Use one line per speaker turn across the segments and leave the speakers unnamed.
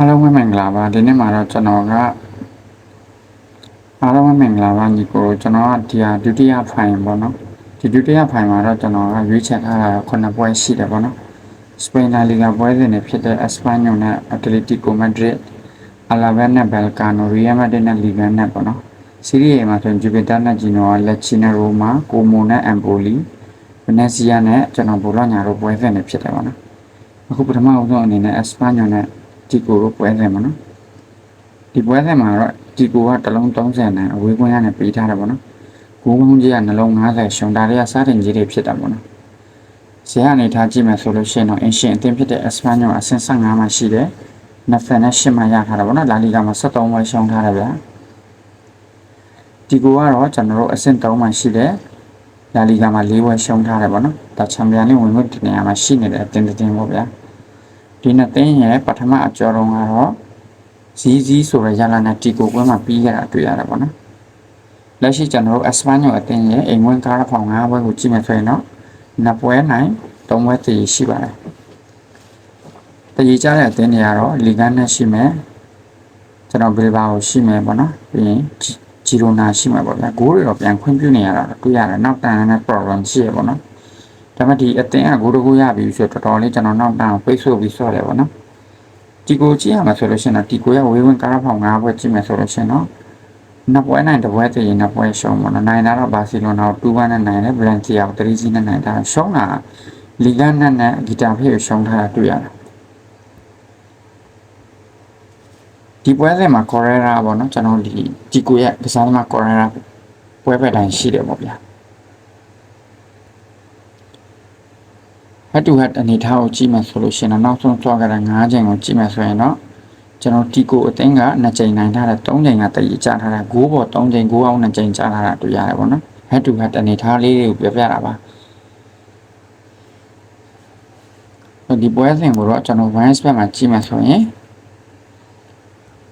အားလုံးပဲမင်္ဂလာပါဒီနေ့မှာတော့ကျွန်တော်ကအားလုံးပဲမင်္ဂလာပါညီကိုကျွန်တော်ကဒီဟာဒုတိယဖိုင်ပေါ့နော်ဒီဒုတိယဖိုင်မှာတော့ကျွန်တော်ကရွေးချယ်ထားတာခုနှစ်ပွဲရှိတယ်ပေါ့နော်စပိန်လာလီဂါပွဲစဉ်တွေဖြစ်တဲ့ Espanyol နဲ့ Atletico Madrid Alaves နဲ့ Belgrano Real Madrid နဲ့ Liga နဲ့ပေါ့နော်စီးရီးယားမှာဆိုရင် Juventus နဲ့ Genoa Lecce နဲ့ Roma Como နဲ့ Empoli Venezia နဲ့ကျွန်တော်ဘောလောညာတို့ပွဲစဉ်တွေဖြစ်တယ်ပေါ့နော်အခုပထမဆုံးအနေနဲ့ Espanyol နဲ့ ဒီကိုတို့ပွဲစဉ်ပါနော်ဒီပွဲစဉ်မှာတော့ဒီကိုကတစ်လုံး30နဲ့အဝေးကွင်းကနေပေးထားတယ်ပေါ့နော်ဂိုးပေါင်းကြီးကနှလုံး90ရှုံဒါတွေကစားတင်ကြီးတွေဖြစ်တာပေါ့နော်ဇေယျအနေထားကြည့်မယ်ဆိုလို့ရှိရင်တော့အင်ရှင်အသင်းဖြစ်တဲ့ Espanyol အဆင့်15မှာရှိတယ်28မှာရထားတာပေါ့နော်လာလီဂါမှာ73ပွဲရှုံထားတယ်ဗျာဒီကိုကတော့ကျွန်တော်တို့အဆင့်3မှာရှိတယ်လာလီဂါမှာ4ပွဲရှုံထားတယ်ပေါ့နော်ဒါချန်ပီယံလိဝင်ခွင့်ဒီနေရာမှာရှိနေတဲ့အသင်းတစ်သင်းပေါ့ဗျာ ဒီနှစ်သိန်းရဲ့ပထမအကျော်တုံးကတော့ဇီးဇီးဆိုတဲ့ရလာနဲ့တီကိုကွင်းမှာပြီးရတာတွေ့ရတာပေါ့နော်လက်ရှိကျွန်တော်တို့ Espanyol အသင်းရဲ့အိမ်ဝင်ကားဖောင်၅ဘွဲကိုကြည့်မယ်ဆိုရင်တော့နှစ်ပွဲနိုင်၃ဘွဲတည်ရှိပါတယ်တည်ကြတဲ့အသင်းတွေကတော့လီဂန်နဲ့ရှိမယ်ကျွန်တော်ဘီလ်ဘာကိုရှိမယ်ပေါ့နော်ပြီးရင်ဂျီရိုနာရှိမှာပေါ့ဗျာဂိုးတွေတော့ပြန်ခွင့်ပြုနေရတာတွေ့ရတယ်နောက်တန်နဲ့ problem ရှိရပေါ့နော် ဒါပေမဲ့ဒီအသင်းကဂိုးတကူရပြီဆိုတော့တော်တော်လေးကျွန်တော်နောက်တန်းကိုပိတ်ဆို့ပြီးဆော့တယ်ပေါ့နော်ဒီကိုကြည့်ရမှာဆိုလို့ရှိရင်တော့ဒီကိုရဝေးဝင်ကားဖောင်၅ဘွဲကြည့်မယ်ဆိုလို့ရှိရင်တော့နှစ်ပွဲနိုင်တစ်ပွဲတည်ရင်နှစ်ပွဲရှုံးပေါ့နော်နိုင်တာတော့ဘာစီလိုနာကို2-1နဲ့နိုင်တယ်ဗလန်စီယာကို3-0နဲ့နိုင်တာရှုံးတာလီဂန်နဲ့နဲ့ဂီတာဖေးကိုရှုံးထားတာတွေ့ရတယ်ဒီပွဲစဉ်မှာကော်ရဲရာပေါ့နော်ကျွန်တော်ဒီဒီကိုရကစားသမားကော်ရဲရာပွဲပဲတိုင်းရှိတယ်ပေါ့ဗျာ head to head အနေထားကိုကြည့်မယ်ဆိုလို့ရှိရင်တော့နောက်ဆုံးသွားကြတဲ့9ချိန်ကိုကြည့်မယ်ဆိုရင်တော့ကျွန်တော်တီကိုအသင်းက2ချိန်နိုင်ထားတဲ့3ချိန်ကတည်ကြထားတာ9ပေါ်3ချိန်9အောင်2ချိန်ကြားထားတာတွေ့ရတယ်ပေါ့နော် head to head အနေထားလေးတွေကိုပြပြတာပါဒီပွဲစဉ်ကိုတော့ကျွန်တော် wines ဘက်မှာကြည့်မယ်ဆိုရင်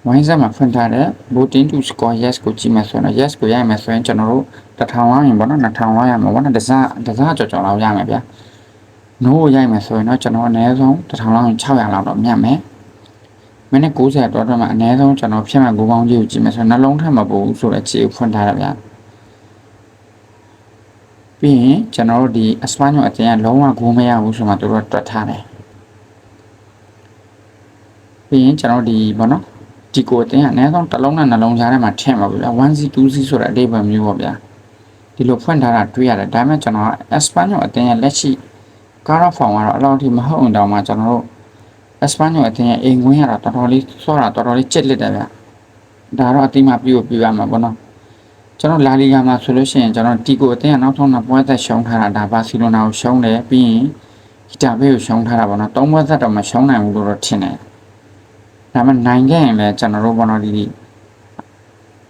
wines မှာဖွင့်ထားတဲ့ voting to score yes ကိုကြည့်မယ်ဆိုရင် yes ကိုရမယ်ဆိုရင်ကျွန်တော်တို့1000လောက်ရင်ပေါ့နော်2000လောက်ရမှာပေါ့နော်တစားတစားကြော်ကြော်လောက်ရမယ်ဗျာ no ကိုရိုက်မယ်ဆိုရင်တော့ကျွန်တော်အနည်းဆုံး1000လောက်600လောက်တော့မြတ်မယ်မိနစ်90တော့တော့မှအနည်းဆုံးကျွန်တော်ဖြစ်မဲ့ဂိုးပေါင်းကြီးကိုကြည့်မယ်ဆိုရင်နှလုံးထက်မပိုဘူးဆိုတော့ခြေကိုဖွင့်ထားရဗျာပြီးရင်ကျွန်တော်တို့ဒီ Espanyol အတင်းကလုံးဝဂိုးမရဘူးဆိုမှတို့တော့တွက်ထားတယ်ပြီးရင်ကျွန်တော်ဒီဘောနော်ဒီကိုအတင်းကအနည်းဆုံးတစ်လုံးနဲ့နှလုံးကြားထဲမှာထည့်မှာဗျာ 1C 2C ဆိုတဲ့အဓိပ္ပာယ်မျိုးပေါ့ဗျာဒီလိုဖွင့်ထားတာတွေ့ရတယ်ဒါပေမဲ့ကျွန်တော် Espanyol အတင်းရဲ့လက်ရှိ ကားရဖောင်ကတော့အလောက်ထိမဟုတ်အောင်တောင်မှကျွန်တော်တို့ Espanyol အတင်းရဲ့အိမ်ခွင်းရတာတော်တော်လေးစောတာတော်တော်လေးကြက်လက်တယ်ဗျဒါတော့အတိမပြည့်ပြရမှာပေါ့နော်ကျွန်တော်လာလီဂါမှာဆိုလို့ရှိရင်ကျွန်တော်တီကိုအတင်းကနောက်ဆုံးနှစ်ပွဲသက်ရှုံးထားတာဒါဘာစီလိုနာကိုရှုံးတယ်ပြီးရင်ဂီတာဘေးကိုရှုံးထားတာပေါ့နော်သုံးပွဲသက်တော့မရှုံးနိုင်ဘူးလို့တော့ထင်တယ်ဒါမှနိုင်ခဲ့ရင်လည်းကျွန်တော်တို့ပေါ့နော်ဒီ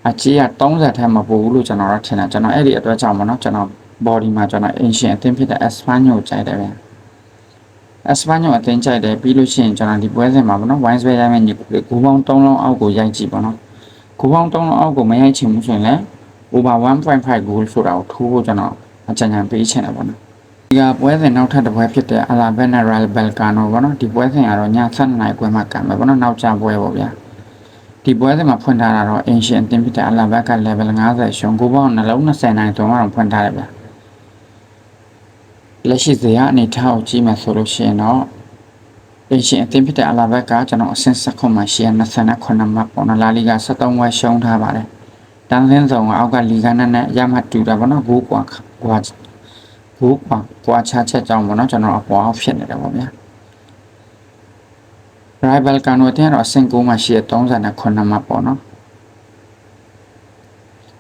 အချေးက30ထက်မပိုဘူးလို့ကျွန်တော်တော့ထင်တယ်ကျွန်တော်အဲ့ဒီအတွက်ကြောင့်ပေါ့နော်ကျွန်တော် body မှာကျွန်တော် ancient အသင်းဖြစ်တဲ့ Espanyol ကိုကြိုက်တယ်ဗျ Espanyol အသင်းကြိုက်တယ်ပြီးလို့ရှိရင်ကျွန်တော်ဒီပွဲစဉ်မှာပေါ့နော် wine spray ရိုက်မယ့်ညီကိုဂူပေါင်း3လုံးအောက်ကိုရိုက်ကြည့်ပေါ့နော်ဂူပေါင်း3လုံးအောက်ကိုမရိုက်ချင်ဘူးဆိုရင်လည်း over 1.5 goal ဆိုတာကိုထိုးဖို့ကျွန်တော်အကြံဉာဏ်ပေးချင်တယ်ပေါ့နော်ဒီကပွဲစဉ်နောက်ထပ်တစ်ပွဲဖြစ်တဲ့ Alaves နဲ့ Real Belgrano ပေါ့နော်ဒီပွဲစဉ်ကတော့ည7:00နာရီခွဲမှာကံမယ်ပေါ့နော်နောက်ကျပွဲပေါ့ဗျာဒီပွဲစဉ်မှာဖွင့်ထားတာတော့ ancient အသင်းဖြစ်တဲ့ Alaves က level 50ရှုံးဂိုးပေါင်းနှလုံး20နိုင်သုံးအောင်ဖွင့်ထားတယ်ဗျာ လက်ရှိဇေယျအနေထားကိုကြည့်မယ်ဆိုလို့ရှိရင်တော့အင်ရှင်အသင်းဖြစ်တဲ့အလာဘက်ကကျွန်တော်အဆင့်ဆက်ခွန်မှာရှိရ29မှတ်ပေါ့နော်လာလီဂါ73ဝက်ရှုံးထားပါတယ်တန်းစင်းဆောင်ကအောက်ကလီဂါနဲ့နဲ့ရမှတ်တူတာပေါ့နော်ဂိုးကွာကွာဂိုးကွာကွာချချက်ကြောင်းပေါ့နော်ကျွန်တော်အပေါ်အောက်ဖြစ်နေတယ်ပေါ့ဗျာ rival ကတော့တဲ့တော့အဆင့်9မှာရှိရ39မှတ်ပေါ့နော်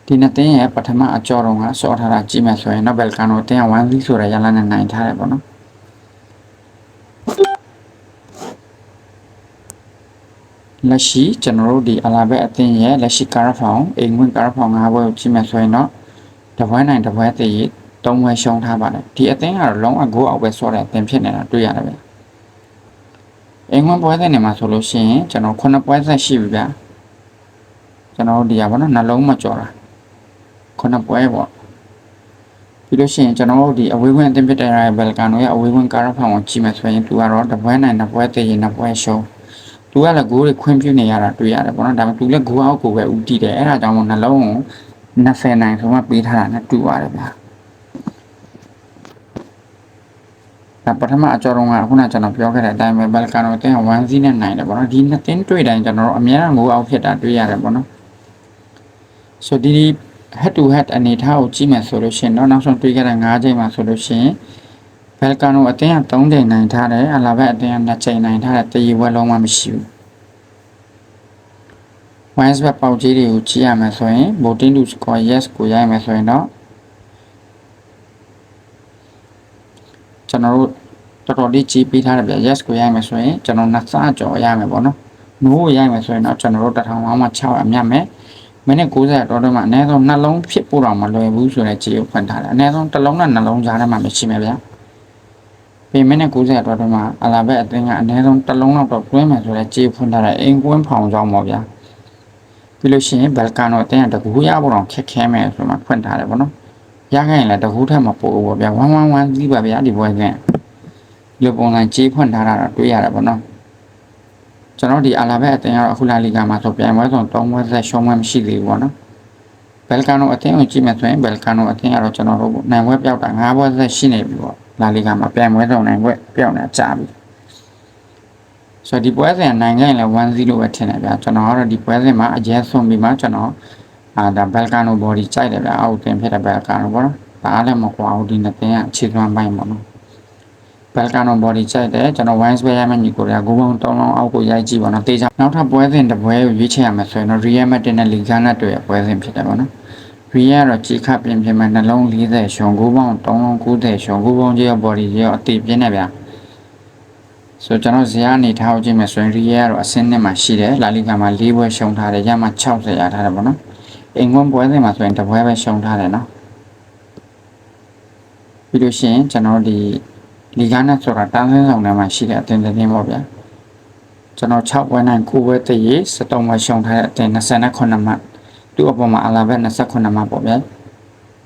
ဒီနှစ်တင်းရဲ့ပထမအကြောတော်ကစောထားတာကြည့်မယ်ဆိုရင် Nobel ကတော့တင်း1 V ဆိုတဲ့ရလနဲ့နိုင်ထားတယ်ပေါ့နော်လက်ရှိကျွန်တော်တို့ဒီအလာဘက်အသင်းရဲ့လက်ရှိကာရဖောင်အိမ်ဝင်ကာရဖောင်၅ဘွဲကိုကြည့်မယ်ဆိုရင်တော့တပွဲနိုင်တပွဲတည်၃ဘွဲရှုံးထားပါတယ်ဒီအသင်းကတော့လုံးဝဂိုးအောက်ပဲဆော့တဲ့အသင်းဖြစ်နေတာတွေ့ရတယ်ဗျအိမ်ဝင်ပွဲတဲ့နေမှာဆိုလို့ရှိရင်ကျွန်တော်9ပွဲဆက်ရှိပြီဗျကျွန်တော်တို့ဒီကဘောနော်နှလုံးမကြော်တာ ခုနှစ်ပွဲပေါ့ပြီးလို့ရှိရင်ကျွန်တော်တို့ဒီအဝေးဝင်အသင်းဖြစ်တဲ့ Rival ကန်တို့ရဲ့အဝေးဝင်ကာရဖောင်ကိုကြည့်မယ်ဆိုရင်သူကတော့တပွဲနိုင်နှစ်ပွဲတည်ရင်နှစ်ပွဲရှုံးသူသူကလည်းဂိုးတွေခွင့်ပြုနေရတာတွေ့ရတယ်ပေါ့နော်ဒါပေမဲ့သူလည်းဂိုးအောက်ကိုပဲဦးတည်တယ်အဲ့ဒါကြောင့်မို့နှလုံးကို20နိုင်ဆိုမှပေးထားတာနဲ့တူပါတယ်ဗျာဒါပထမအကြောတော့ကခုနကျွန်တော်ပြောခဲ့တဲ့အတိုင်းပဲဘယ်ကန်တော့တင်းက1 0နဲ့နိုင်တယ်ပေါ့နော်ဒီနှစ်တင်းတွေ့တိုင်းကျွန်တော်တို့အများအားငိုးအောက်ဖြစ်တာတွေ့ရတယ်ပေါ့နော်ဆိုဒီ head to head အနေထားကိုကြည့်မယ်ဆိုလို့ရှိရင်တော့နောက်ဆုံးတွေ့ခဲ့တဲ့၅ချိန်မှာဆိုလို့ရှိရင်ဘယ်ကန်တော့အတင်းက3ချိန်နိုင်ထားတယ်အလာဘက်အတင်းက2ချိန်နိုင်ထားတယ်တည်ဝဲလုံးဝမရှိဘူး once ဘက်ပေါက်ကြီးတွေကိုကြည့်ရမယ်ဆိုရင် voting to score yes ကိုရရမယ်ဆိုရင်တော့ကျွန်တော်တို့တော်တော်လေးကြည့်ပေးထားတယ်ဗျ yes ကိုရရမယ်ဆိုရင်ကျွန်တော်နှစ်စကြော်ရမယ်ပေါ့နော် no ကိုရရမယ်ဆိုရင်တော့ကျွန်တော်တို့တစ်ထောင်မှ6အမြတ်မယ် မိနစ်90တော်တော်မှအနည်းဆုံးနှလုံးဖြစ်ဖို့တော့မလွယ်ဘူးဆိုတဲ့ကြည့်ကိုဖွင့်ထားတယ်အနည်းဆုံးတစ်လုံးနဲ့နှလုံးကြားထဲမှာမရှိမယ်ဗျပြင်မိနစ်90တော်တော်မှအလာဘက်အသင်းကအနည်းဆုံးတစ်လုံးလောက်တော့တွင်းမယ်ဆိုတဲ့ကြည့်ဖွင့်ထားတယ်အင်ကွင်းဖောင်ကြောင်းပေါ့ဗျာပြီးလို့ရှိရင်ဘယ်ကန်တော့အတင်းကတကူရဖို့တော့ခက်ခဲမယ်ဆိုမှဖွင့်ထားတယ်ပေါ့နော်ရခိုင်လည်းတကူထက်မပို့ဘူးပေါ့ဗျာ111ကြီးပါဗျာဒီဘွဲကဒီပုံစံကြေးဖွင့်ထားတာတော့တွေ့ရတယ်ပေါ့နော် ကျွန်တော်ဒီအလာဘက်အတင်းကတော့အခုလာလီဂါမှာဆိုပြန်ပွဲဆုံး3ပွဲဆက်ရှုံးပွဲမရှိသေးဘူးပေါ့နော်ဘယ်ကန်တော့အတင်းကိုကြည့်မယ်ဆိုရင်ဘယ်ကန်တော့အတင်းကတော့ကျွန်တော်တို့နိုင်ပွဲပြောက်တာ5ပွဲဆက်ရှိနေပြီပေါ့လာလီဂါမှာပြန်ပွဲဆုံးနိုင်ပွဲပြောက်နေတာကြာပြီဆိုတော့ဒီပွဲစဉ်နိုင်ခဲ့ရင်လည်း1-0ပဲထင်တယ်ဗျာကျွန်တော်ကတော့ဒီပွဲစဉ်မှာအကျဲဆုံးပြီးမှကျွန်တော်အာဒါဘယ်ကန်နိုဘော်ဒီကြိုက်တယ်ဗျာအောက်တင်ဖြစ်တဲ့ဘယ်ကန်နိုပေါ့နော်ဒါလည်းမကွာဘူးဒီနှစ်တင်ကအခြေခံပိုင်းပေါ့နော် ဘယ်ကန်နိုဘော်ဒီကြိုက်တယ်ကျွန်တော် wines ပဲရမယ်ညီကိုရဂိုးပေါင်းတောင်းလောင်းအောက်ကိုရိုက်ကြည့်ပါတော့တေချာနောက်ထပ်ပွဲစဉ်တစ်ပွဲကိုရွေးချယ်ရမယ်ဆိုရင်တော့ Real Madrid နဲ့ Liga နဲ့တွေ့ရပွဲစဉ်ဖြစ်တယ်ပေါ့နော် Real ကတော့ကြီးခပ်ပြင်ပြင်မဲ့နှလုံး40ရှုံဂိုးပေါင်း3လုံး90ရှုံဂိုးပေါင်းကြီးရော body ကြီးရောအတိပြင်းနေဗျာဆိုကျွန်တော်ဇာတ်အနေထားကိုကြည့်မယ်ဆိုရင် Real ကတော့အဆင့်နဲ့မှာရှိတယ်လာလီဂါမှာ၄ပွဲရှုံထားတယ်ရမှ60ရထားတယ်ပေါ့နော်အင်္ဂွန်ပွဲစဉ်မှာဆိုရင်တစ်ပွဲပဲရှုံထားတယ်နော်ပြီးလို့ရှိရင်ကျွန်တော်ဒီ လီဂါနဲ့ဆိုတာတန်းစင်းဆောင်ထဲမှာရှိတဲ့အသင်းတစ်သင်းပေါ့ဗျာကျွန်တော်6ပွဲနိုင်9ပွဲတည်ရေး73ပွဲရှုံထားတဲ့အသင်း29မှတ်သူ့အပေါ်မှာအလာဘက်29မှတ်ပေါ့ဗျာ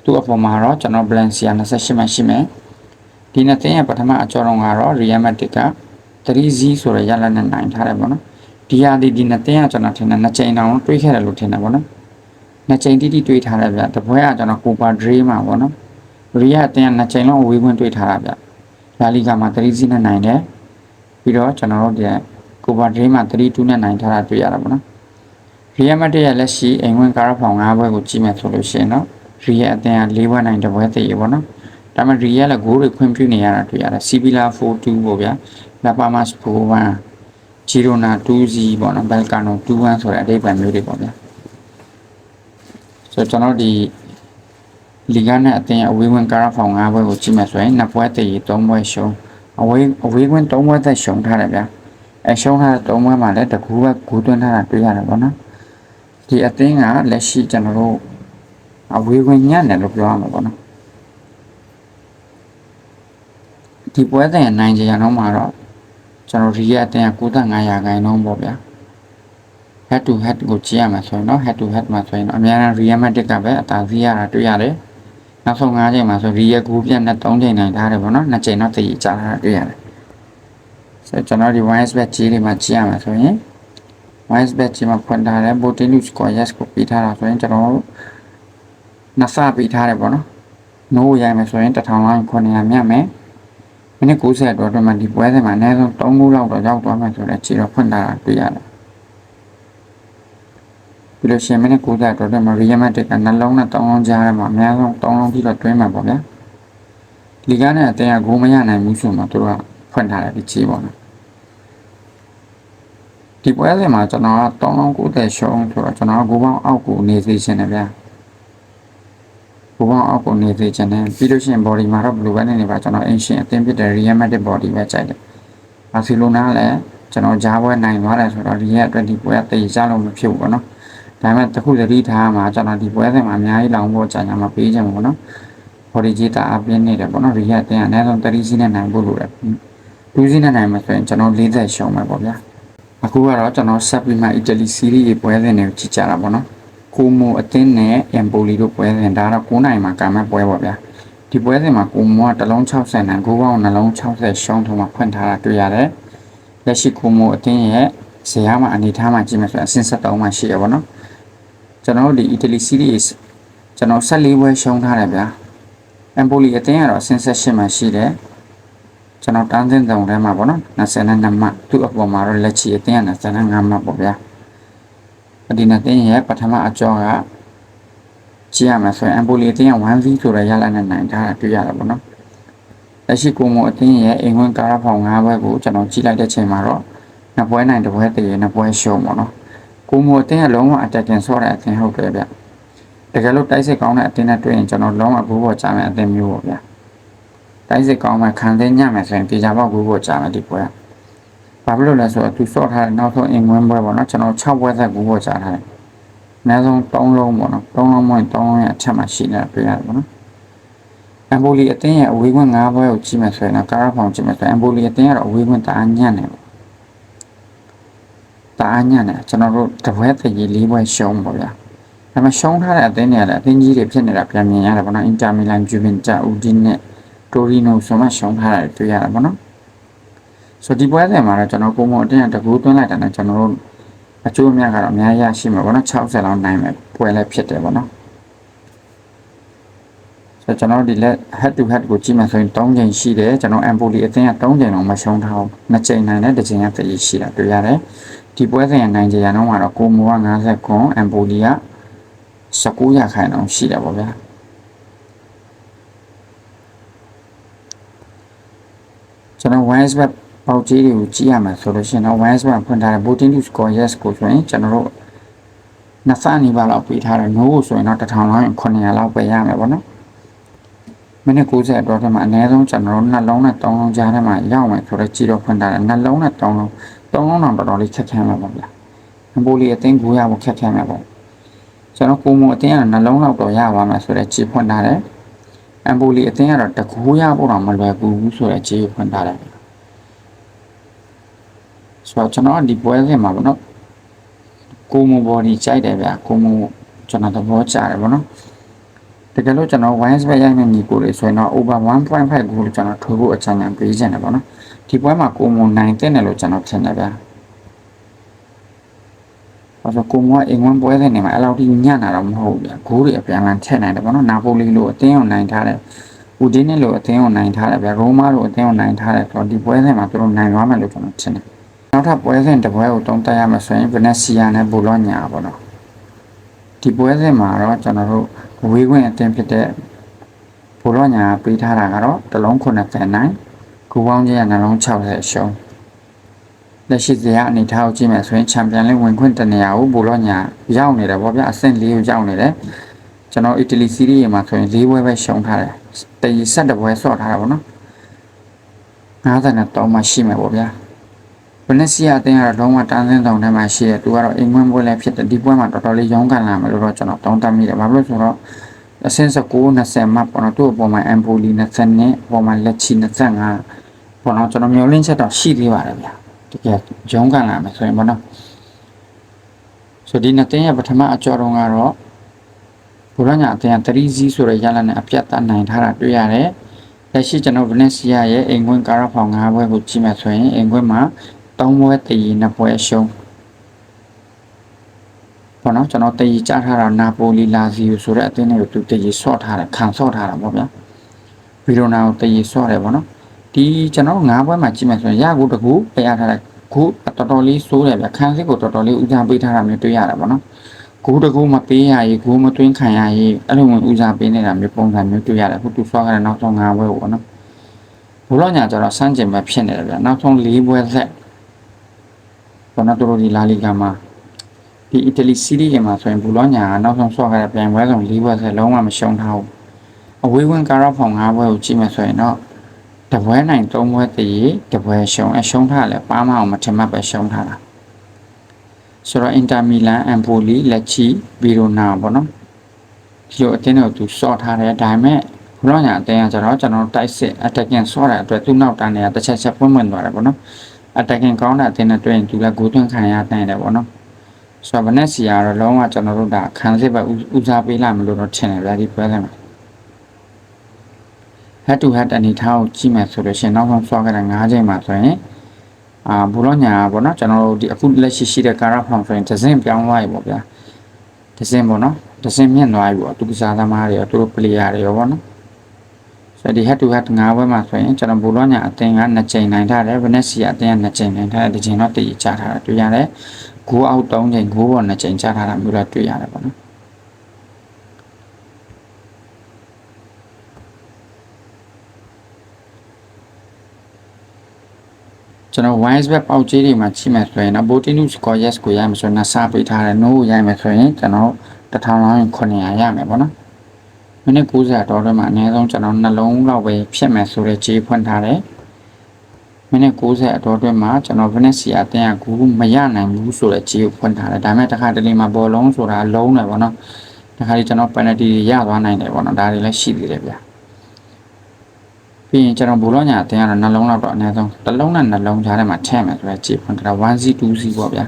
သူ့အပေါ်မှာတော့ကျွန်တော် Valencia 28မှတ်ရှိမယ်ဒီနှစ်သင်းရဲ့ပထမအကြောတော့ကတော့ Real Madrid က3-0ဆိုရရလက်နဲ့နိုင်ထားတယ်ပေါ့နော်ဒီဟာဒီဒီနှစ်သင်းကကျွန်တော်ထင်တယ်နှစ်ချိန်တောင်တွေးခဲ့တယ်လို့ထင်တယ်ပေါ့နော်နှစ်ချိန်တိတိတွေးထားတယ်ဗျတပွဲကကျွန်တော် Copa Dre မှာပေါ့နော်ရီယာအတင်းကနှစ်ချိန်လုံးအဝေးခွင့်တွေးထားတာဗျ လာလီဂါမှာ3-0နဲ့နိုင်တယ်ပြီးတော့ကျွန်တော်တို့ဒီ Copa Dre မှာ3-2နဲ့နိုင်ထားတာတွေ့ရတာပေါ့နော်ရီယာမတ်ရဲ့လက်ရှိအိမ်ဝင်ကာရဖောင်၅ဘွဲကိုကြည့်မယ်ဆိုလို့ရှိရင်တော့ရီယာအတင်းက၄ဘွဲနိုင်တပွဲတည်ရပေါ့နော်ဒါမှရီယာလည်းဂိုးတွေခွင့်ပြုနေရတာတွေ့ရတယ်စီဗီလာ4-2ပေါ့ဗျာလာပါမတ်4-1ဂျီရိုနာ2-0ပေါ့နော်ဘယ်ကာနို2-1ဆိုတဲ့အဓိပ္ပာယ်မျိုးတွေပေါ့ဗျာဆိုတော့ကျွန်တော်ဒီ လီဂါနဲ့အသင်းအဝေးဝင်ကာရဖောင်၅ဘွဲကိုကြည့်မယ်ဆိုရင်နှစ်ပွဲတည်၃ပွဲရှုံးအဝေးအဝေးဝင်၃ပွဲသက်ရှုံးထားတယ်ဗျာအဲရှုံးထားတဲ့၃ပွဲမှာလည်းတကူပဲဂူးသွင်းထားတာတွေ့ရတယ်ပေါ့နော်ဒီအသင်းကလက်ရှိကျွန်တော်တို့အဝေးဝင်ညံ့တယ်လို့ပြောရမှာပေါ့နော်ဒီပွဲစဉ်နိုင်ကြရအောင်မှာတော့ကျွန်တော်ရီရဲ့အသင်းက95ရာခိုင်နှုန်းပေါ့ဗျာ head to head ကိုကြည့်ရမှာဆိုရင်တော့ head to head မှာဆိုရင်တော့အများအား Real Madrid ကပဲအသာစီးရတာတွေ့ရတယ်။ နောက်ဆုံး၅ချိန်မှာဆို Real ကူပြတ်နဲ့၃ချိန်နိုင်ထားတယ်ပေါ့နော်။၂ချိန်တော့တည်ကြတာတွေ့ရတယ်။ဆိုတော့ကျွန်တော်ဒီ wise bet ကြီးတွေမှာကြည့်ရမှာဆိုရင် wise bet ကြီးမှာဖွင့်ထားတယ် Botin score yes ကိုပြီးထားတာဆိုရင်ကျွန်တော်နှစ်ဆပြီးထားတယ်ပေါ့နော်။ no ရိုက်မယ်ဆိုရင်1000လောက်900မြတ်မယ်။မိနစ်90အတွက်တော့မှဒီပွဲစဉ်မှာအနည်းဆုံး3ခုလောက်တော့ရောက်သွားမယ်ဆိုတော့ခြေတော့ဖွင့်ထားတာတွေ့ရတယ်။ ပြီးလို့ရှိရင်မိနစ်90အတွက်တော့မရီယမတ်တက်ကနှလုံးနဲ့တောင်းလုံးကြားထဲမှာအများဆုံးတောင်းလုံးပြီးတော့တွင်းမှာပေါ့ဗျာလီဂါနဲ့အတင်းကဂိုးမရနိုင်ဘူးဆိုမှတို့ကဖွင့်ထားတယ်ဒီချီပေါ့နော်ဒီပွဲစဉ်မှာကျွန်တော်ကတောင်းလုံး90ရှုံးဆိုတော့ကျွန်တော်ကဂိုးပေါင်းအောက်ကိုနေစေချင်တယ်ဗျာဂိုးပေါင်းအောက်ကိုနေစေချင်တယ်ပြီးလို့ရှိရင် body မှာတော့ဘယ်လိုပဲနေနေပါကျွန်တော်အင်ရှင်အတင်းဖြစ်တဲ့ Real Madrid body ပဲကြိုက်တယ်ဘာစီလိုနာလည်းကျွန်တော်ဂျားပွဲနိုင်သွားတယ်ဆိုတော့ဒီရက်အတွက်ဒီပွဲတည်ကြလို့မဖြစ်ဘူးပေါ့နော် ဒါပေမဲ့တခုသတိထားမှာကျွန်တော်ဒီပွဲစဉ်မှာအများကြီးလောင်ဖို့ကြာကြာမပေးချင်ဘူးပေါ့နော်ဘော်ဒီဂျီတာအပြင်းနေတယ်ပေါ့နော်ရီရက်တင်အနည်းဆုံး30စီးနဲ့နိုင်ဖို့လိုတယ်2စီးနဲ့နိုင်မှာဆိုရင်ကျွန်တော်40ရှုံးမယ်ပေါ့ဗျာအခုကတော့ကျွန်တော်ဆက်ပြီးမှအီတလီစီးရီးပွဲစဉ်တွေကိုကြည့်ကြတာပေါ့နော်ကိုမိုအသင်းနဲ့အမ်ပိုလီတို့ပွဲစဉ်ဒါတော့9နိုင်မှာကာမဲ့ပွဲပေါ့ဗျာဒီပွဲစဉ်မှာကိုမိုကတလုံး60နိုင်ကိုပေါင်းနှလုံး60ရှုံးထုံးမှာဖွင့်ထားတာတွေ့ရတယ်လက်ရှိကိုမိုအသင်းရဲ့ဇေယျမှာအနေထားမှာကြည့်မယ်ဆိုရင်အဆင့်73မှာရှိရပါတော့ ကျွန်တော်တို့ဒီ Italy series ကျွန်တော်14ပွဲရှုံးထားတယ်ဗျာအမ်ပိုလီအသင်းကတော့အဆင့်78မှာရှိတယ်ကျွန်တော်တန်းစင်းတုံထဲမှာပေါ့နော်22မှတ်သူ့အပေါ်မှာတော့လက်ချီအသင်းက25မှတ်ပေါ့ဗျာဒီနှစ်သင်းရဲ့ပထမအကြောကကြည့်ရမယ်ဆိုရင်အမ်ပိုလီအသင်းက 1v ဆိုတဲ့ရလနဲ့နိုင်ထားတာတွေ့ရတာပေါ့နော်လက်ရှိကိုမိုအသင်းရဲ့အင်္ဂွန်ကာရဖောင်5ဘွဲကိုကျွန်တော်ကြည့်လိုက်တဲ့ချိန်မှာတော့နှစ်ပွဲနိုင်တစ်ပွဲတည်နှစ်ပွဲရှုံးပေါ့နော် ကိုမိုအသင်းကလုံးဝ attacking ဆော့တဲ့အသင်းဟုတ်တယ်ဗျတကယ်လို့တိုက်စစ်ကောင်းတဲ့အသင်းနဲ့တွေ့ရင်ကျွန်တော်လုံးဝဂိုးပေါ်ချမယ်အသင်းမျိုးပေါ့ဗျတိုက်စစ်ကောင်းမှခံသိညမယ်ဆိုရင်တေချာပေါက်ဂိုးပေါ်ချမယ်ဒီပွဲကဘာဖြစ်လို့လဲဆိုတော့သူဆော့ထားတဲ့နောက်ဆုံးအင်္ဂွန်ပွဲပေါ့နော်ကျွန်တော်6ပွဲဆက်ဂိုးပေါ်ချထားတယ်အနည်းဆုံး3လုံးပေါ့နော်3လုံးမှ3လုံးရဲ့အထက်မှာရှိနေတာတွေ့ရတယ်ပေါ့နော်အမ်ဘိုလီအသင်းရဲ့အဝေးခွင့်၅ဘွဲကိုကြည့်မယ်ဆိုရင်တော့ကာရာဖောင်ကြည့်မယ်ဆိုရင်အမ်ဘိုလီအသင်းကတော့အဝေးခွင့်တအားညံ့နေပေါ့ တအားညံ့နေကျွန်တော်တို့တပွဲတကြီး၄ဘွဲရှုံးပေါ့ဗျာဒါပေမဲ့ရှုံးထားတဲ့အသင်းတွေကလည်းအသင်းကြီးတွေဖြစ်နေတာပြန်မြင်ရတယ်ပေါ့နော်အင်တာမီလန်ဂျူဗင်တာဦးဒီနဲ့တိုရီနိုဆိုမှရှုံးထားတာတွေ့ရတာပေါ့နော်ဆိုဒီပွဲစဉ်မှာတော့ကျွန်တော်ပုံမှန်အတင်းတကူသွင်းလိုက်တာနဲ့ကျွန်တော်တို့အကျိုးအမြတ်ကတော့အများကြီးရရှိမှာပေါ့နော်60လောက်နိုင်မယ်ပွဲလည်းဖြစ်တယ်ပေါ့နော်ဆိုကျွန်တော်ဒီလက် head to head ကိုကြည့်မှဆိုရင်3ချိန်ရှိတယ်ကျွန်တော် Empoli အသင်းက3ချိန်တော့မရှုံးထားဘူး2ချိန်နိုင်တဲ့တစ်ချိန်ကတည်းရှိတာတွေ့ရတယ် ဒီပွဲစဉ်နိုင်ကြရတော့မှာတော့ကိုမိုက50ခွန် Empoli က19ရာခိုင်နှုန်းရှိတယ်ပေါ့ဗျာကျွန်တော် wise web ပေါက်ကြီးတွေကိုကြည့်ရမှာဆိုလို့ရှိရင်တော့ wise web ဖွင့်ထားတဲ့ voting to score yes ကိုဆိုရင်ကျွန်တော်တို့နှစ်ဆနီးပါးလောက်ပေးထားတယ် no ကိုဆိုရင်တော့1000လောက်ရင်900လောက်ပဲရမယ်ပေါ့နော်မိနစ်90အတွက်ထဲမှာအနည်းဆုံးကျွန်တော်တို့နှလုံးနဲ့3လုံးကြားထဲမှာရောက်မယ်ဆိုတော့ကြည့်တော့ဖွင့်ထားတယ်နှလုံးနဲ့3လုံး 3လုံးတော့တော်တော်လေးခက်ခဲမှာပေါ့ဗျာအပိုလီအသိန်း900ဖို့ခက်ခဲမှာပေါ့ကျွန်တော်ကိုမအတင်းကနှလုံးလောက်တော့ရပါမယ်ဆိုတော့ခြေဖွင့်ထားတယ်အမ်ပိုလီအတင်းကတော့တကူရဖို့တော့မလွယ်ဘူးဆိုတော့ခြေဖွင့်ထားတယ်ဆိုတော့ကျွန်တော်ဒီပွဲစဉ်မှာပေါ့နော်ကိုမဘော်ဒီကြိုက်တယ်ဗျာကိုမကျွန်တော်သဘောကျတယ်ပေါ့နော်တကယ်လို့ကျွန်တော် wines ပဲရိုက်နေညီကိုလေးဆိုရင်တော့ over 1.5ကိုကျွန်တော်ထိုးဖို့အချမ်းမ်းပေးချင်တယ်ပေါ့နော် ဒီပွဲမှာကိုမနိုင်တဲ့တယ်လို့ကျွန်တော်ထင်တယ်ဗျာဘာလို့ကိုမကအင်္ဂလန်ပွဲတဲ့နေမှာအဲ့လောက်ထိညံ့တာတော့မဟုတ်ဘူးဗျာဂိုးတွေအပြန်အလှန်ထည့်နိုင်တယ်ပေါ့နော်နာပိုလီလိုအသင်းကိုနိုင်ထားတယ်ဦးဒင်းနဲ့လိုအသင်းကိုနိုင်ထားတယ်ဗျာရိုမာလိုအသင်းကိုနိုင်ထားတယ်ဆိုတော့ဒီပွဲစဉ်မှာသူတို့နိုင်သွားမယ်လို့ကျွန်တော်ထင်တယ်နောက်ထပ်ပွဲစဉ်တစ်ပွဲကိုတုံးတက်ရမယ်ဆိုရင်ဗနက်ဆီယာနဲ့ဘူလောညာပေါ့နော်ဒီပွဲစဉ်မှာတော့ကျွန်တော်တို့ဝေးခွင့်အတင်းဖြစ်တဲ့ဘူလောညာပေးထားတာကတော့တလုံး90 နိုင်ကူပေါင်းကြီးကနှလုံး60ရှုံးလက်ရှိဇေယအနေထားကိုကြည့်မယ်ဆိုရင်ချန်ပီယံလိဝင်ခွင့်တနေရာကိုဘူလောညာရောက်နေတယ်ဗောဗျာအဆင့်၄ကိုရောက်နေတယ်ကျွန်တော်အီတလီစီးရီးမှာဆိုရင်၄ပွဲပဲရှုံးထားတယ်တရီဆက်တပွဲဆော့ထားတာဗောနော်53မှရှိမယ်ဗောဗျာဗနက်စီယာအသင်းကတော့လုံးဝတန်းစင်းဆောင်ထဲမှာရှိတယ်သူကတော့အင်္ဂလန်ပွဲလည်းဖြစ်တယ်ဒီပွဲမှာတော်တော်လေးရုန်းကန်လာမယ်လို့တော့ကျွန်တော်တောင်းတမိတယ်ဘာလို့လဲဆိုတော့အဆင့်19 20မှတ်ပေါ့နော်သူ့အပေါ်မှာအမ်ပိုလီ20နဲ့အပေါ်မှာလက်ချီ25 ပေါ့နော်ကျွန်တော်မျှော်လင့်ချက်တော့ရှိသေးပါတယ်ဗျာတကယ်ရုန်းကန်လာမယ်ဆိုရင်ပေါ့နော်ဆိုဒီနှစ်တင်းရဲ့ပထမအကြောတုံးကတော့ဘူရညာအတင်းက3 Z ဆိုတဲ့ရလနဲ့အပြတ်တနိုင်ထားတာတွေ့ရတယ်လက်ရှိကျွန်တော်ဗနက်စီယာရဲ့အိမ်ခွင်းကာရဖောင်၅ဘွဲကိုကြည့်မှဆိုရင်အိမ်ခွင်းမှာ3ဘွဲတည်နှစ်ဘွဲရှုံးပေါ့နော်ကျွန်တော်တည်ကြားထားတာနာပိုလီလာဇီယိုဆိုတဲ့အသင်းတွေကိုသူတည်ဆော့ထားတယ်ခံဆော့ထားတာပေါ့ဗျာဗီရိုနာကိုတည်ဆော့တယ်ပေါ့နော် ဒီကျွန်တော်၅ဘွဲမှာကြည့်မှဆိုရင်ရကိုတကူပြရထားတဲ့ခုတော်တော်လေးစိုးတယ်ဗျခန်းစစ်ကိုတော်တော်လေးဦးစားပေးထားတာမျိုးတွေ့ရတာပေါ့နော်ဂိုးတကူမပေးရရေးဂိုးမသွင်းခံရရေးအဲ့လိုမျိုးဦးစားပေးနေတာမျိုးပုံစံမျိုးတွေ့ရတယ်ခုသူဆွားခဲ့တဲ့နောက်ဆုံး၅ဘွဲပေါ့နော်ဘလို့ညာကျတော့စမ်းကျင်ပဲဖြစ်နေတယ်ဗျနောက်ဆုံး၄ဘွဲဆက်ဘောနော်တို့ဒီလာလီဂါမှာဒီအီတလီစီးရီးမှာဆိုရင်ဘူလောညာကနောက်ဆုံးဆွားခဲ့တဲ့ပြန်ပွဲဆုံး၄ဘွဲဆက်လုံးဝမရှုံးထားဘူးအဝေးဝင်ကာရာဖောင်၅ဘွဲကိုကြည့်မှဆိုရင်တော့ တပွဲနိုင်၃ပွဲတည်တပွဲရှုံးအရှုံးထားလဲပါမအောင်မထင်မှတ်ပဲရှုံးထားတာဆိုတော့အင်တာမီလန်အမ်ပိုလီလက်ချီဗီရိုနာပေါ့နော်ဒီလိုအတင်းတော့သူစော့ထားတယ်ဒါပေမဲ့ဘလော့ညာအတင်းကကျတော့ကျွန်တော်တိုက်စစ် attacking စော့တဲ့အတွက်သူ့နောက်တန်းနေတာတစ်ချက်ချက်ပွင့်ပွင့်သွားတယ်ပေါ့နော် attacking ကောင်းတဲ့အတင်းနဲ့တွေ့ရင်သူလည်းဂိုးသွင်းခံရနိုင်တယ်ပေါ့နော်ဆိုတော့ဗနက်စီကတော့လုံးဝကျွန်တော်တို့ဒါခံစစ်ပဲဦးစားပေးလိုက်မလို့တော့ထင်တယ်ဗျာဒီပွဲစဉ်မှာ head to head အနေထားကိုကြည့်မယ်ဆိုလို့ရှိရင်နောက်ဆုံးဆွားခဲ့တဲ့၅ချိန်မှာဆိုရင်အာဘူလောညာပေါ့နော်ကျွန်တော်တို့ဒီအခုလက်ရှိရှိတဲ့ကာရဖောင်ဆိုရင်ဒဇင်ပြောင်းသွားပြီပေါ့ဗျာဒဇင်ပေါ့နော်ဒဇင်မြင့်သွားပြီပေါ့သူကစားသမားတွေရောသူတို့ပလေယာတွေရောပေါ့နော်ဆိုဒီ head to head ၅ဘွဲမှာဆိုရင်ကျွန်တော်ဘူလောညာအသင်းက2ချိန်နိုင်ထားတယ်ဗနက်စီအသင်းက2ချိန်နိုင်ထားတယ်ဒီချိန်တော့တည်ချထားတာတွေ့ရတယ်ဂိုးအောက်3ချိန်ဂိုးပေါ်2ချိန်ချထားတာမျိုးတော့တွေ့ရတယ်ပေါ့နော် ကျွန်တော် wise web ပေါက်ကြီးတွေမှာချိမယ်ဆိုရင်တော့ botinu score yes ကိုရမယ်ဆိုရင်နှစားပေးထားတယ် no ကိုရမယ်ဆိုရင်ကျွန်တော်တစ်ထောင်လောင်း900ရမယ်ပေါ့နော်မိနစ်90တော့တော့မှအနည်းဆုံးကျွန်တော်နှလုံးလောက်ပဲဖြစ်မယ်ဆိုတဲ့ခြေဖွင့်ထားတယ်မိနစ်90အတော်အတွင်းမှာကျွန်တော် Venezia အတင်းကကူမရနိုင်ဘူးဆိုတဲ့ခြေကိုဖွင့်ထားတယ်ဒါပေမဲ့တစ်ခါတလေမှာဘောလုံးဆိုတာလုံးတယ်ပေါ့နော်တစ်ခါလေကျွန်တော် penalty ရသွားနိုင်တယ်ပေါ့နော်ဒါတွေလည်းရှိသေးတယ်ဗျာ ပြီးရင်ကျွန်တော်ဘူလောညာအတင်းကတော့နှလုံးလောက်တော့အနည်းဆုံးတစ်လုံးနဲ့နှလုံးကြားထဲမှာထည့်မယ်ဆိုတော့ခြေဖွင့်ထားတာ 1C 2C ပေါ့ဗျာ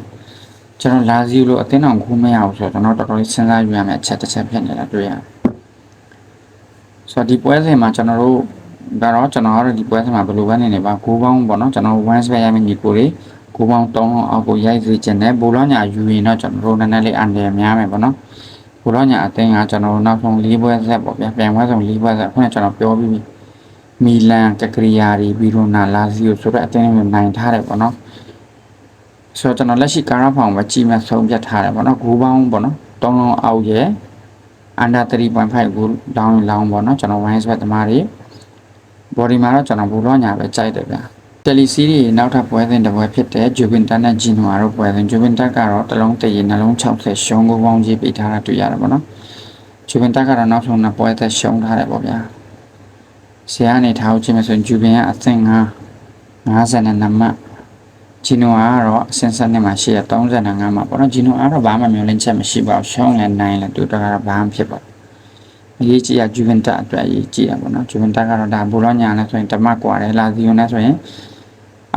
ကျွန်တော်လာစီလို့အတင်းအောင်ခုမရဘူးဆိုတော့ကျွန်တော်တော်တော်လေးစဉ်းစားယူရမယ်အချက်တစ်ချက်ဖြစ်နေတာတွေ့ရတယ်ဆိုတော့ဒီပွဲစဉ်မှာကျွန်တော်တို့ဒါတော့ကျွန်တော်တို့ဒီပွဲစဉ်မှာဘယ်လိုပဲနေနေပါကိုပေါင်းပေါ့နော်ကျွန်တော် one spare ရမယ့်ညီကိုလေးကိုပေါင်း3အောင်အောက်ကိုရိုက်စေခြင်းနဲ့ဘူလောညာယူရင်တော့ကျွန်တော်တို့နည်းနည်းလေးအန်တယ်များမယ်ပေါ့နော်ဘူလောညာအသင်းကကျွန်တော်တို့နောက်ဆုံး၄ပွဲဆက်ပေါ့ဗျာပြန်ပွဲဆုံး၄ပွဲဆက်ခုနကကျွန်တော်ပြောပြီးပြီ မီလန်ကကရီယာရီဘီရိုနာလာဇီယိုဆိုတဲ့အသင်းတွေနိုင်ထားတယ်ပေါ့နော်ဆိုတော့ကျွန်တော်လက်ရှိကာရာဖောင်ပဲကြည့်မှဆုံးဖြတ်ထားတယ်ပေါ့နော်ဂိုးပေါင်းပေါ့နော်3လုံးအောက်ရဲ့ under 3.5 goal down လောင်းပေါ့နော်ကျွန်တော် wine sweat တမားတွေ body မှာတော့ကျွန်တော်ဘူလောညာပဲကြိုက်တယ်ဗျာတယ်လီစီးရီနောက်ထပ်ပွဲစဉ်တစ်ပွဲဖြစ်တဲ့ Juventus နဲ့ Genoa တို့ပွဲစဉ် Juventus ကတော့တစ်လုံးတည်ရင်နှလုံး60ရှုံးကိုပေါင်းကြီးပေးထားတာတွေ့ရတယ်ပေါ့နော် Juventus ကတော့နောက်ဆုံးနှစ်ပွဲသက်ရှုံးထားတယ်ပေါ့ဗျာ ဆရာအနေထားကိုကြည့်မယ်ဆိုရင်ဂျူပင်ကအဆင့်9 52နံပါတ်ဂျီနိုအားကတော့အဆင့်7မှာရှိရ35မှာပေါ့နော်ဂျီနိုအားတော့ဘာမှမျောလင်းချက်မရှိပါဘူးရှုံးလည်းနိုင်လည်းသူတကတော့ဘာမှဖြစ်ပါအရေးကြီးရဂျူဗင်တာအတွက်အရေးကြီးရပါတော့ဂျူဗင်တာကတော့ဒါဘူလောညာနဲ့ဆိုရင်တမတ်ကွာတယ်လာဇီယိုနဲ့ဆိုရင်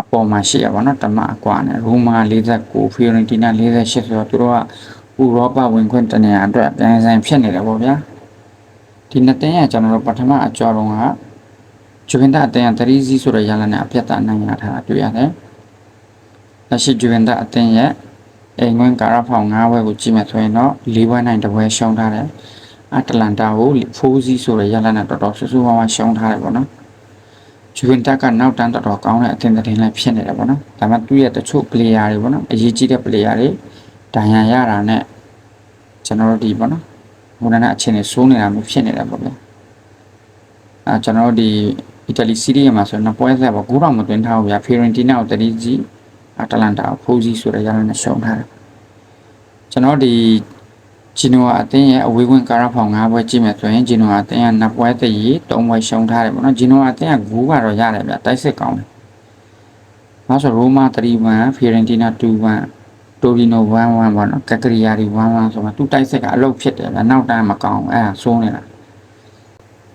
အပေါ်မှာရှိရပါတော့တမတ်ကွာနဲ့ရူမာ49ဖီယိုရန်တီနာ48ဆိုတော့သူတို့ကဥရောပဝင်ခွင့်တနေရာအတွက်ပြန်ဆိုင်ဖြစ်နေတယ်ပေါ့ဗျာဒီနှစ်တင်းရကျွန်တော်တို့ပထမအကြော်လုံးက Juventus အတင်းက3စီးဆိုတဲ့ရလနဲ့အပြတ်အနိုင်ရထားတာတွေ့ရတယ်လက်ရှိ Juventus အတင်းရဲ့အိမ်ဝင်ကာရာဖောင်9ဘွဲကိုကြည့်မယ်ဆိုရင်တော့၄ဘွဲနိုင်တစ်ဘွဲရှုံးထားတယ်အတလန်တာကိုဖိုးစီးဆိုတဲ့ရလနဲ့တော်တော်ဆူဆူဝါးဝါရှုံးထားတယ်ပေါ့နော်ဂျူဗင်တက်ကနောက်တန်းတော်တော်ကောင်းတဲ့အသင်းသတင်းလည်းဖြစ်နေတယ်ပေါ့နော်ဒါမှသူ့ရဲ့တချို့ player တွေပေါ့နော်အရေးကြီးတဲ့ player တွေဒဏ်ရာရတာနဲ့ကျွန်တော်တို့ဒီပေါ့နော်ဟိုနဲ့အခြေအနေဆိုးနေတာမျိုးဖြစ်နေတယ်ပေါ့ဗျအဲကျွန်တော်တို့ဒီ အီတလီစီးရီးမှာဆိုတော့ပွဲဆက်ပေါ့ကူးတော့မသွင်းထားဘူးဗျာဖီရင်တီနာကိုတတိကြီးအတလန်တာကိုဖိုးစီးဆိုတဲ့ရလနဲ့ရှုံးထားတယ်ကျွန်တော်ဒီဂျီနိုဝါအသင်းရဲ့အဝေးဝင်ကာရာဖောင်၅ပွဲကြည့်မယ်ဆိုရင်ဂျီနိုဝါအသင်းကနှစ်ပွဲတည်းရီ၃ပွဲရှုံးထားတယ်ပေါ့နော်ဂျီနိုဝါအသင်းကဂိုးကတော့ရတယ်ဗျတိုက်စစ်ကောင်းတယ်။နောက်ဆိုရိုမာ3-1ဖီယရင်တီနာ2-1တိုရီနို1-1ပေါ့နော်ကက်ကရီယာရီ1-1ဆိုမှသူတိုက်စစ်ကအလုပ်ဖြစ်တယ်ဗျနောက်တန်းမကောင်းအဲ့ဒါစိုးနေတာ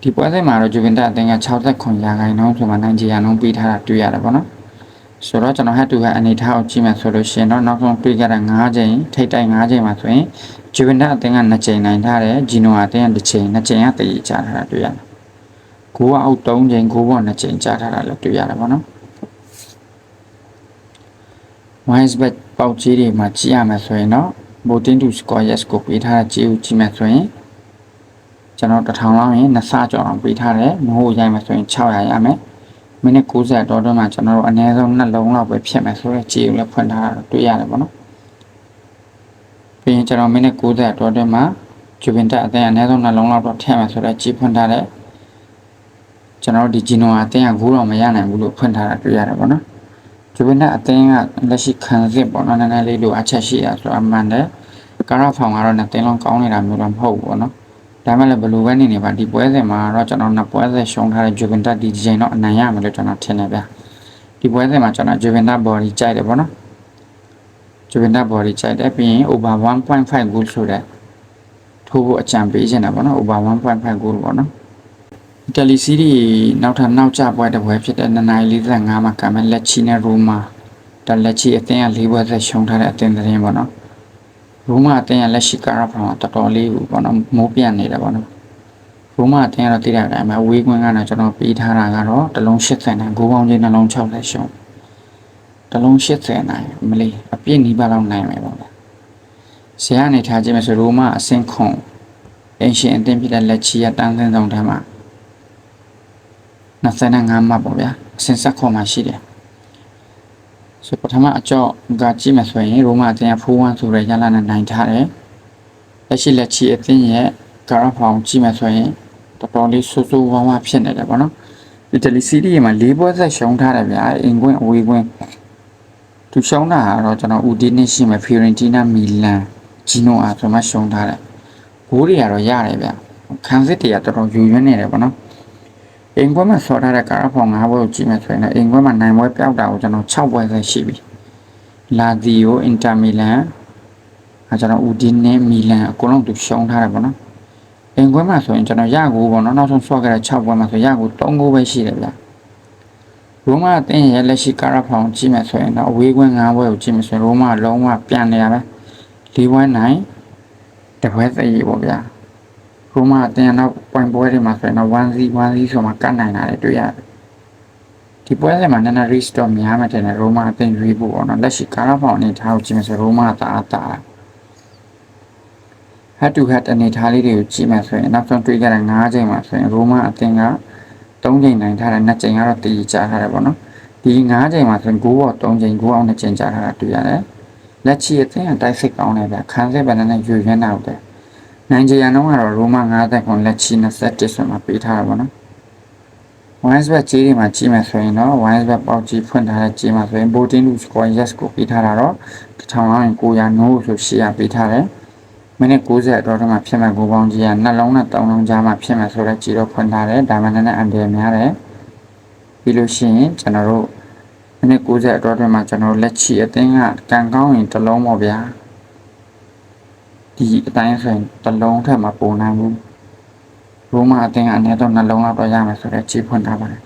ဒီပွဲစဉ်မှာတော့ဂျူဗင်တက်အသင်းက69ရာခိုင်နှုန်းဆိုမှနိုင်ဂျီယာနှုန်းပေးထားတာတွေ့ရတယ်ပေါ့နော်။ဆိုတော့ကျွန်တော် head to head အနေထားကိုကြည့်မယ်ဆိုလို့ရှိရင်တော့နောက်ဆုံးတွေ့ကြတဲ့9ချိန်ထိပ်တိုက်9ချိန်မှာဆိုရင် Juventus အသင်းက2ချိန်နိုင်ထားတယ် Genoa အသင်းက1ချိန်2ချိန်ကတည်ကြထားတာတွေ့ရတယ်။ကိုကအောက်3ချိန်ကိုဘော2ချိန်ကြားထားတာလည်းတွေ့ရတယ်ပေါ့နော်။ Wise bet ပေါက်ကြီးတွေမှာကြည့်ရမယ်ဆိုရင်တော့ Botin to score yes ကိုပေးထားတဲ့ကြည့်ဦးကြည့်မယ်ဆိုရင် ကျွန်တော်တစ်ထောင်လောက်ရင်2ဆကျော်အောင်ပေးထားတယ်မဟုတ်ရိုက်မယ်ဆိုရင်600ရမယ်။မိနစ်90တော့တော့မှကျွန်တော်တို့အနည်းဆုံးနှလုံးလောက်ပဲဖြစ်မယ်ဆိုတော့ကြည်ကိုလည်းဖွင့်ထားတာတွေ့ရတယ်ပေါ့နော်ပြီးရင်ကျွန်တော်မိနစ်90တော့တော့မှဂျူဗင်တက်အသင်းအနည်းဆုံးနှလုံးလောက်တော့ထည့်မယ်ဆိုတော့ကြည်ဖွင့်ထားတဲ့ကျွန်တော်တို့ဒီဂျီနိုအသင်းကဂိုးတော့မရနိုင်ဘူးလို့ဖွင့်ထားတာတွေ့ရတယ်ပေါ့နော်ဂျူဗင်တက်အသင်းကလက်ရှိခံစစ်ပေါ့နော်နည်းနည်းလေးလိုအချက်ရှိရဆိုတော့အမှန်တယ်ကာရာဖောင်ကတော့နှစ်တင်းလုံးကောင်းနေတာမျိုးတော့မဟုတ်ဘူးပေါ့နော် ဒါမှလည်းဘယ်လိုပဲနေနေပါဒီပွဲစဉ်မှာတော့ကျွန်တော်နှစ်ပွဲစဉ်ရှုံးထားတဲ့ Juventus ဒီချိန်တော့အနိုင်ရမယ်လို့ကျွန်တော်ထင်တယ်ဗျာဒီပွဲစဉ်မှာကျွန်တော် Juventus body ကြိုက်တယ်ပေါ့နော် Juventus body ကြိုက်တယ်ပြီးရင် over 1.5 goal ဆိုတဲ့ထိုးဖို့အကြံပေးချင်တာပေါ့နော် over 1.5 goal ပေါ့နော်အီတလီစီးရီနောက်ထပ်နောက်ကျပွဲတစ်ပွဲဖြစ်တဲ့2နိုင်45မှာကမယ်လက်ချီနဲ့ရိုမာဒါလက်ချီအသင်းက၄ပွဲဆက်ရှုံးထားတဲ့အသင်းသတင်းပေါ့နော် ရိုးမအတင်းကလက်ရှိကာရာဖောင်တော်တော်လေးဘူးပေါ့နော်မိုးပြန့်နေတယ်ပေါ့နော်ရိုးမအတင်းကတော့တည်တဲ့အတိုင်းပဲဝေးကွင်းကတော့ကျွန်တော်ပေးထားတာကတော့တစ်လုံး80နဲ့ဂိုးပေါင်းချင်းနှလုံး60ရှုံးတစ်လုံး80နိုင်မလေးအပြည့်နီးပါးလောက်နိုင်မယ်ပေါ့ဗျာဆရာအနေထားကြည့်မယ်ဆိုရိုးမအစင်ခွန်အင်ရှင်အသင်းဖြစ်တဲ့လက်ချီရတန်းစင်းဆောင်ထဲမှာ25မှတ်ပေါ့ဗျာအစင်ဆက်ခွန်မှာရှိတယ် ဆိုပထမအကြော့ကကြည့်မယ်ဆိုရင်ရိုးမအသင်းကဖိုးဝမ်းဆိုတဲ့ရလာနဲ့နိုင်ထားတယ်လက်ရှိလက်ချီအသင်းရဲ့ကာရဖောင်ကြည့်မယ်ဆိုရင်တော်တော်လေးဆူဆူဝါးဝါဖြစ်နေတယ်ပေါ့နော်အီတလီစီးရီးမှာ၄ပွဲဆက်ရှုံးထားတယ်ဗျာအင်ကွင်းအဝေးကွင်းသူရှုံးတာကတော့ကျွန်တော်ဦးဒီနစ်ရှိမယ်ဖီရင်တီနာမီလန်ဂျီနိုအားဆိုမှရှုံးထားတယ်ဘိုးတွေကတော့ရတယ်ဗျာခံစစ်တွေကတော်တော်ယူရွနေတယ်ပေါ့နော် အင်ကွင်းမှာဆော်ထားတဲ့ကာရဖောင်၅ပွဲကိုကြည့်မယ်ဆိုရင်လည်းအင်ကွင်းမှာနိုင်ပွဲပျောက်တာကိုကျွန်တော်6ပွဲဆက်ရှိပြီလာဒီယိုအင်တာမီလန်အဲကျွန်တော်ဦးဒီနစ်မီလန်အကုန်လုံးသူရှုံးထားတယ်ပေါ့နော်အင်ကွင်းမှာဆိုရင်ကျွန်တော်ရကိုပေါ့နော်နောက်ဆုံးဆွဲခဲ့တဲ့6ပွဲမှာဆိုရကို3ကိုပဲရှိတယ်ဗျာရိုးမအတင်းရဲ့လက်ရှိကာရဖောင်ကြည့်မယ်ဆိုရင်တော့အဝေးကွင်း9ပွဲကိုကြည့်မယ်ဆိုရင်ရိုးမလုံးဝပြန်နေရပဲ၄ပွဲနိုင်တပွဲသက်ရည်ပေါ့ဗျာ ရိုးမအတင်းနောက်ပွိုင်ပွဲတွေမှာဆိုရင်တော့1 0 1 0ဆိုမှကတ်နိုင်တာတွေတွေ့ရတယ်ဒီပွဲစဉ်မှာနည်းနည်း restore များမှတဲ့ရိုးမအတင်းရွေးဖို့ပေါ့နော်လက်ရှိကာရဖောင်အနေထားကိုကြည့်မယ်ဆိုရိုးမသာအတာ head to head အနေထားလေးတွေကိုကြည့်မှဆိုရင်နောက်ဆုံးတွေ့ခဲ့တဲ့9ချိန်မှာဆိုရင်ရိုးမအသင်းက3ချိန်နိုင်ထားတဲ့2ချိန်ကတော့တည်ကြထားတယ်ပေါ့နော်ဒီ9ချိန်မှာဆိုရင်9ပေါ်3ချိန်9အောင်2ချိန်ကြာထားတာတွေ့ရတယ်လက်ချီအသင်းကတိုက်စစ်ကောင်းတယ်ဗျခန်းစစ်ဗန်နဲ့ရွေရွန်းတာဟုတ်တယ် နိုင်ဂျီယာနှုန်းကတော့ရိုးမ90ခွန်လက်ချီ21ဆိုမှပေးထားတာပေါ့နော် wines bet ကြီးတွေမှာကြီးမယ်ဆိုရင်တော့ wines bet ပေါက်ကြီးဖွင့်ထားတဲ့ကြီးမှာဆိုရင် voting to score yes ကိုပေးထားတာတော့1900 no ဆို800ပေးထားတယ်မိနစ်90အတော်တမှာဖြစ်မဲ့ကိုပေါင်းကြီးကနှလုံးနဲ့တောင်းလုံးကြားမှာဖြစ်မဲ့ဆိုတော့ကြည်တော့ဖွင့်ထားတယ်ဒါမှလည်းအန်တယ်များတယ်ပြီးလို့ရှိရင်ကျွန်တော်တို့မိနစ်90အတော်တမှာကျွန်တော်လက်ချီအတင်းကကန်ကောင်းရင်တစ်လုံးပေါ့ဗျာ ဒီအတိုင်းဆိုရင်တစ်လုံးထက်မပုံနိုင်ဘူးရိုးမအတင်းကအနည်းဆုံးနှလုံးလောက်တော့ရမယ်ဆိုတော့ကြည်ဖွင့်ထားပါတယ်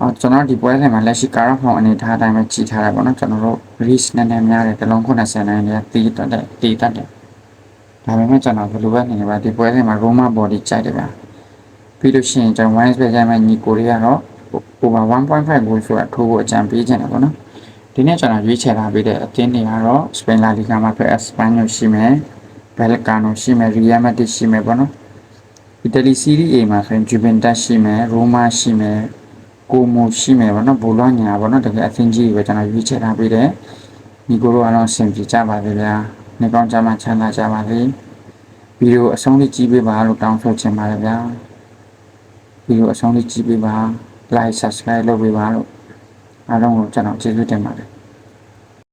အော်ကျွန်တော်ဒီပွဲစဉ်မှာလက်ရှိကာရဖောင်အနေထားအတိုင်းပဲကြည်ထားတယ်ပေါ့နော်ကျွန်တော်တို့ risk နည်းနည်းများတယ်တစ်လုံး90နိုင်တယ်တီးတတ်တယ်တီးတတ်တယ်ဒါပေမဲ့ကျွန်တော်ဘယ်လိုပဲနေပါဒီပွဲစဉ်မှာ Roma body ကြိုက်တယ်ဗျာပြီးလို့ရှိရင်ကျွန်တော် wine space ကြိုက်မဲ့ညီကိုတွေကတော့ over 1.5 goal ဆိုတာထိုးဖို့အကြံပေးချင်တယ်ပေါ့နော်ဒီနေ့ကျွန်တော်ရွေးချယ်ထားပေးတဲ့အသင်းတွေကတော့ Spain La Liga မှာဖက် Espanyol ရှိမယ် Vallecano ရှိမယ် Real Madrid ရှိမယ်ပေါ့နော် Italy Serie A မှာဆိုရင် Juventus ရှိမယ် Roma ရှိမယ် Como ရှိမယ်ပေါ့နော် Bologna ပေါ့နော်တကယ်အသင်းကြီးတွေပဲကျွန်တော်ရွေးချယ်ထားပေးတယ်ညီကိုတို့ကတော့အဆင်ပြေကြပါသေးဗျာနေကောင်းကြမှာချမ်းသာကြပါစေဗီဒီယိုအဆုံးလေးကြည့်ပေးပါလို့တောင်းဆိုချင်ပါတယ်ဗျာဗီဒီယိုအဆုံးလေးကြည့်ပေးပါ like subscribe လုပ်ပေးပါလို့အားလုံးကိုကျွန်တော်ကျေးဇူးတင်ပါတယ်